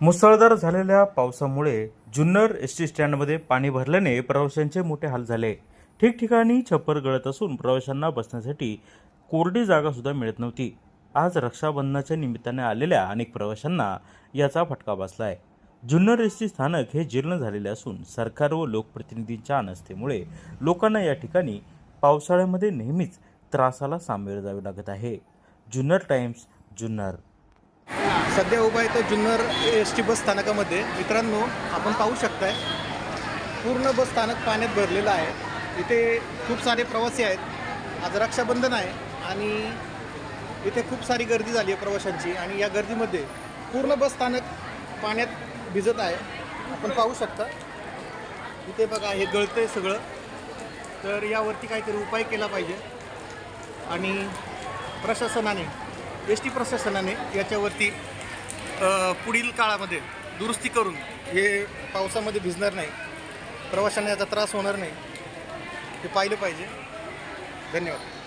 मुसळधार झालेल्या पावसामुळे जुन्नर एस टी स्टँडमध्ये पाणी भरल्याने प्रवाशांचे मोठे हाल झाले. ठिकठिकाणी छप्पर गळत असून प्रवाशांना बसण्यासाठी कोरडी जागासुद्धा मिळत नव्हती. आज रक्षाबंधनाच्या निमित्ताने आलेल्या अनेक प्रवाशांना याचा फटका बसला आहे जुन्नर एस टी स्थानक हे जीर्ण झालेले असून सरकार व लोकप्रतिनिधींच्या अनस्थेमुळे लोकांना या ठिकाणी पावसाळ्यामध्ये नेहमीच त्रासाला सामोरे जावे लागत आहे. जुन्नर टाइम्स जुन्नर. सध्या उभा आहे तो जुन्नर एस टी बस स्थानकामध्ये. मित्रांनो आपण पाहू शकताय पूर्ण बस स्थानक पाण्यात भरलेलं आहे. इथे खूप सारे प्रवासी आहेत. आज रक्षाबंधन आहे आणि इथे खूप सारी गर्दी झाली आहे प्रवाशांची आणि या गर्दीमध्ये पूर्ण बस स्थानक पाण्यात भिजत आहे. आपण पाहू शकता. इथे बघा हे गळतंय सगळं. तर यावरती काहीतरी उपाय केला पाहिजे. आणि प्रशासनाने एस टी प्रशासनाने याच्यावरती पुढील काळामध्ये दुरुस्ती करून हे पावसामध्ये भिजणार नाही प्रवाशांना याचा त्रास होणार नाही हे पाहिलं पाहिजे. धन्यवाद.